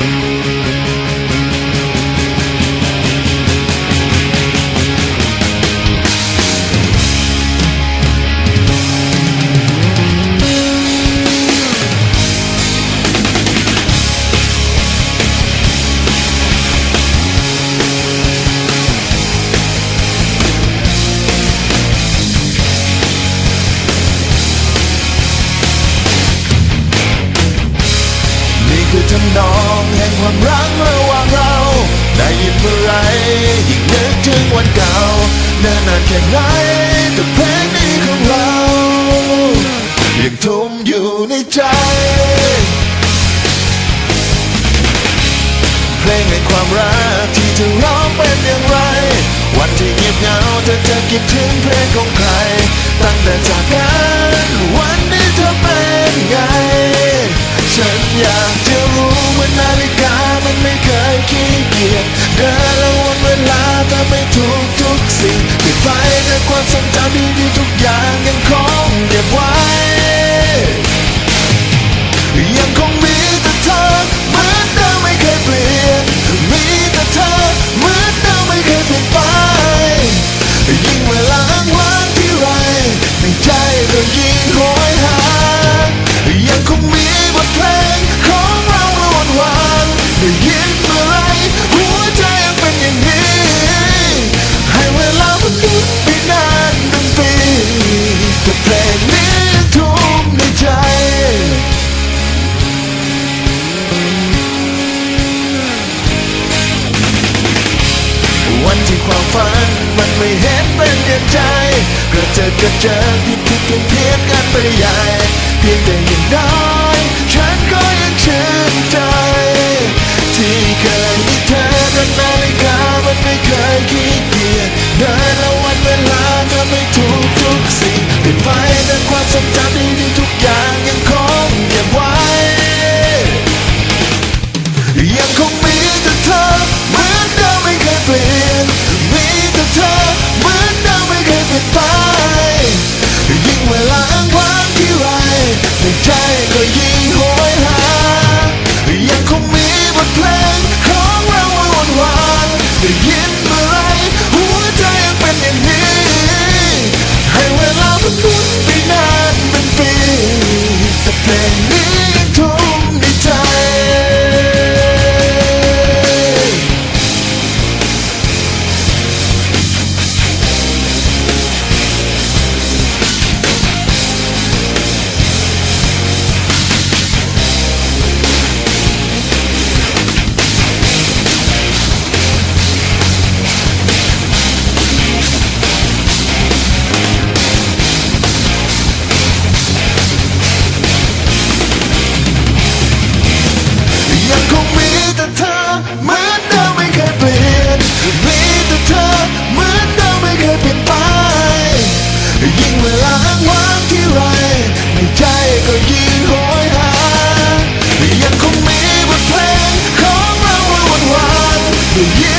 นี่คื ทำนองแห่งความรักระหว่างเรา ได้ยินเมื่อไรยิ่งนึกถึงวันเก่าเนิ่นนานแค่ไหนแต่เพลงนี้ของเรา ยังทุ่มอยู่ในใจ เพลงแห่งความรักที่เธอร้องเป็นอย่างไร วันที่เงียบเหงาเธอจะคิดถึงเพลงของใคร ตั้งแต่จากกันวันนี้เธอเป็นไง ฉันอยากจะ นาฬิกามันไม่เคยขี้เกียจเดินและวนเวลาแต่ไม่ทุกทุกสิ่งปิดไฟแต่ความทรงจำดีๆทุกอย่างยังคง ไม่เห็นเป็นอย่างใจกระเจิดกระเจิงผิดผิดเพี้ยนเพี้ยนกันไปใหญ่เพียงแต่อย่างน้อยฉันก็ยังชื่นใจ ที่เคยมีเธอแต่นาฬิกามันไม่เคยขี้เกียจเดินและวันเวลาก็ไม่ทุกทุกสิ่งเปลี่ยนไปแต่ความทรงจำดีๆทุกอย่างยังคงเก็บไว้ยังคงมีแต่เธอ แไรในใจก็ยิ่งโหยหา ยังคงมีบทเพลงของเราหวานหวาน